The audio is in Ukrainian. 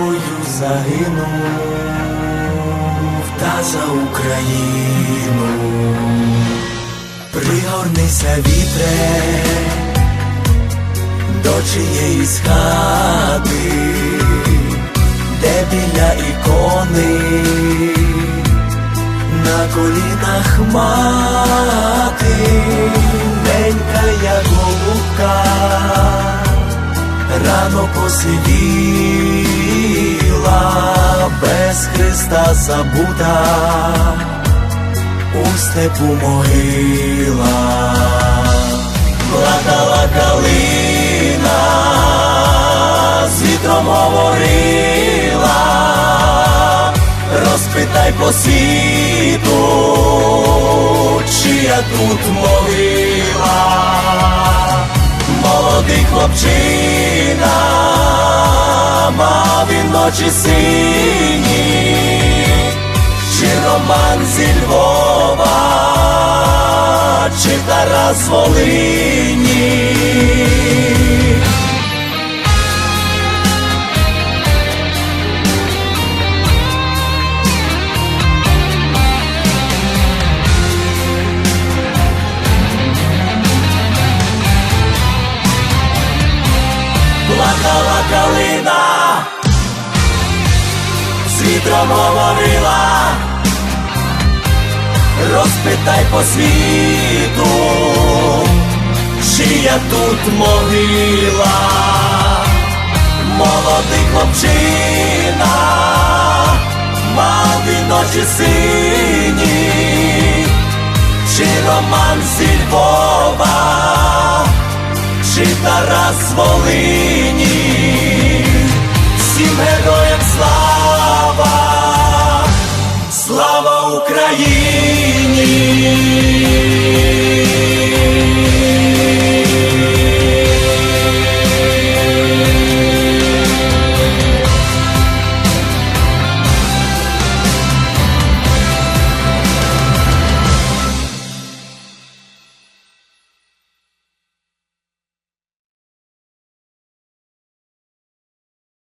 в бою загинув та за Україну. Пригорнися вітре до чиєїсь хати, де біля ікони на колінах мати, ненька як голубка, рано посивіла, Христа забута, у степу могила, плакала калина, з вітром говорила. Розпитай по світу, чия тут могила, молодий хлопчина, мав він ночі сині, чи роман зі Львова, чи Тарас з Волині. плакала калина, з вітром говорила, розпитай по світу, чия тут могила, молодий хлопчина, мав він сині, чи роман зі Львова чи Тарас з me.